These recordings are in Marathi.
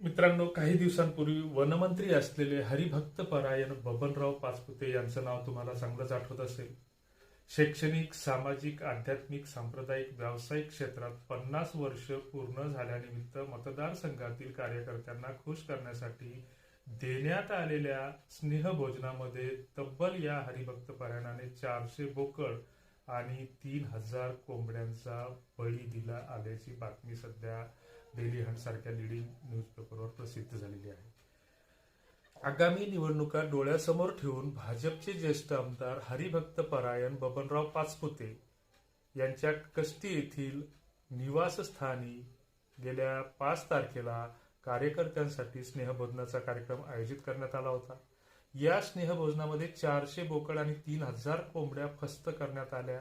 मित्रांनो काही दिवसांपूर्वी वनमंत्री असलेले हरिभक्त परायण बबनराव पाचपुते यांचं नाव तुम्हाला चांगलंच आठवत असेल. शैक्षणिक सामाजिक आध्यात्मिक सांप्रदायिक व्यावसायिक क्षेत्रात पन्नास वर्ष पूर्ण झाल्यानिमित्त मतदारसंघातील कार्यकर्त्यांना खुश करण्यासाठी देण्यात आलेल्या स्नेहभोजनामध्ये तब्बल या हरिभक्त परायणाने चारशे बोकड आणि तीन हजार कोंबड्यांचा बळी दिला आल्याची बातमी सध्या डेली हंट सारख्या लिडिंग न्यूजपेपरवर प्रसिद्ध झालेली आहे. आगामी निवडणुका डोळ्यासमोर ठेवून भाजपचे ज्येष्ठ आमदार हरिभक्त परायण बबनराव पाचपुते यांच्या कष्टी येथील निवासस्थानी गेल्या पाच तारखेला कार्यकर्त्यांसाठी स्नेहबोधनाचा कार्यक्रम आयोजित करण्यात आला होता. या स्नेहभोजनामध्ये चारशे बोकड आणि तीन हजार कोंबड्या फस्त करण्यात आल्या.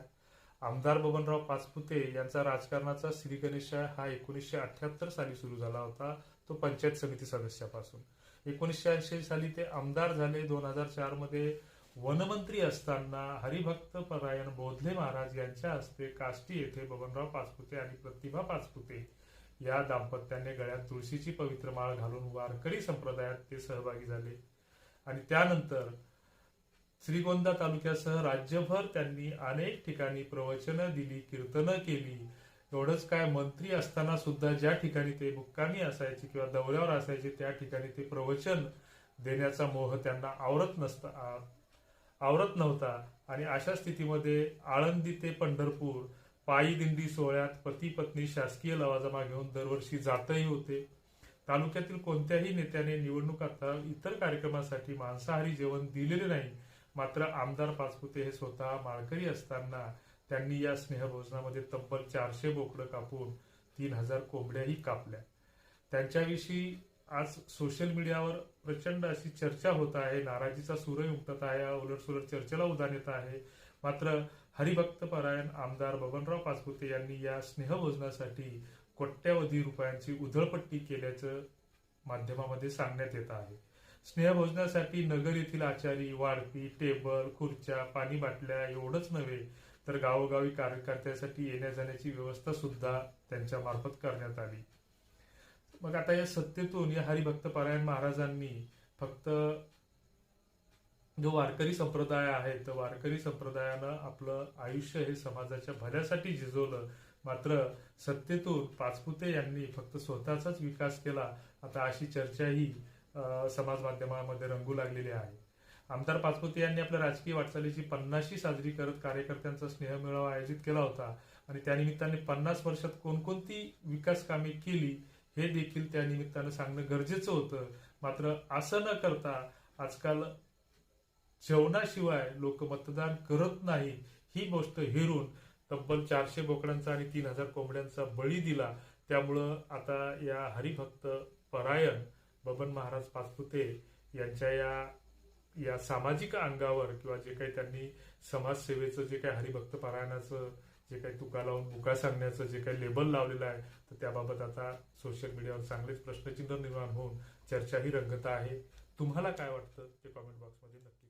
आमदार बबनराव पाचपुते यांचा राजकारणाचा श्री गणेशा हा एकोणीसशे अठ्याहत्तर साली सुरू झाला होता तो पंचायत समिती सदस्यापासून. एकोणीसशे ऐंशी साली ते आमदार झाले. दोन हजार चारमध्ये वनमंत्री असताना हरिभक्त परायण बोधले महाराज यांच्या हस्ते काष्टी येथे बबनराव पाचपुते आणि प्रतिभा पाचपुते या दाम्पत्याने गळ्यात तुळशीची पवित्र माळ घालून वारकरी संप्रदायात ते सहभागी झाले. आणि त्यानंतर श्रीगोंदा तालुक्यासह राज्यभर त्यांनी अनेक ठिकाणी प्रवचनं दिली कीर्तनं केली. एवढंच काय मंत्री असताना सुद्धा ज्या ठिकाणी ते मुक्कामी असायचे किंवा दौऱ्यावर असायचे त्या ठिकाणी ते प्रवचन देण्याचा मोह त्यांना आवरत नसता आवरत नव्हता. आणि अशा स्थितीमध्ये आळंदी ते पंढरपूर पायी दिंडी सोहळ्यात पती पत्नी शासकीय लवाजमा घेऊन दरवर्षी जातही होते. तालुक्यातील कोणत्याही नेत्याने निवडणूक आता इतर कार्यक्रमासाठी मांसाहारी जेवण दिलेले नाही. मात्र आमदार पाचपुते हे स्वतः माळकरी असताना त्यांनी या स्नेहभोजनामध्ये तब्बल चारशे बोकडं कापून तीन हजार कोंबड्याही कापल्या. त्यांच्याविषयी आज सोशल मीडियावर प्रचंड अशी चर्चा होत आहे. नाराजीचा सूरही उमटत आहे. उलटसुलट चर्चेला उदान येत आहे. मात्र हरिभक्त परायण आमदार बबनराव पाचपुते यांनी या स्नेहभोजनासाठी कोट्यवधी रुपयांची उधळपट्टी केल्याचं माध्यमामध्ये सांगण्यात येत आहे. स्नेहभोजनासाठी नगर येथील आचारी वाढपी टेबल खुर्च्या पाणी बाटल्या एवढंच नव्हे तर गावोगावी कार्यकर्त्यासाठी येण्या जाण्याची व्यवस्था सुद्धा त्यांच्या मार्फत करण्यात आली. मग आता या सत्तेतून या हरिभक्त परायण महाराजांनी फक्त जो वारकरी संप्रदाय आहे तर वारकरी संप्रदायानं आपलं आयुष्य हे समाजाच्या भल्यासाठी झिजवलं मात्र सत्तेतून पाचपुते यांनी फक्त स्वतःचाच विकास केला आता अशी चर्चाही समाज माध्यमामध्ये रंगू लागलेली आहे. आमदार पाचपुते यांनी आपल्या राजकीय वाटचालीची पन्नाशी साजरी करत कार्यकर्त्यांचा स्नेह मेळावा आयोजित केला होता आणि त्यानिमित्ताने पन्नास वर्षात कोणकोणती विकास कामे केली हे देखील त्या निमित्तानं सांगणं गरजेचं होतं. मात्र असं न करता आजकाल जेवणाशिवाय लोक मतदान करत नाही ही गोष्ट हेरून तब्बल चारशे बोकडांचा आणि तीन हजार कोंबड्यांचा बळी दिला. त्यामुळं आता या हरिभक्त परायण बबन महाराज पाचपुते यांच्या या या सामाजिक अंगावर किंवा जे काही त्यांनी समाजसेवेचं जे काही हरिभक्त पारायणाचं जे काही तुका लावून बुका सांगण्याचं जे काही लेबल लावलेलं आहे तर त्याबाबत आता सोशल मीडियावर चांगलेच प्रश्नचिन्ह निर्माण होऊन चर्चाही रंगत आहे. तुम्हाला काय वाटतं? ते कॉमेंट बॉक्समध्ये नक्की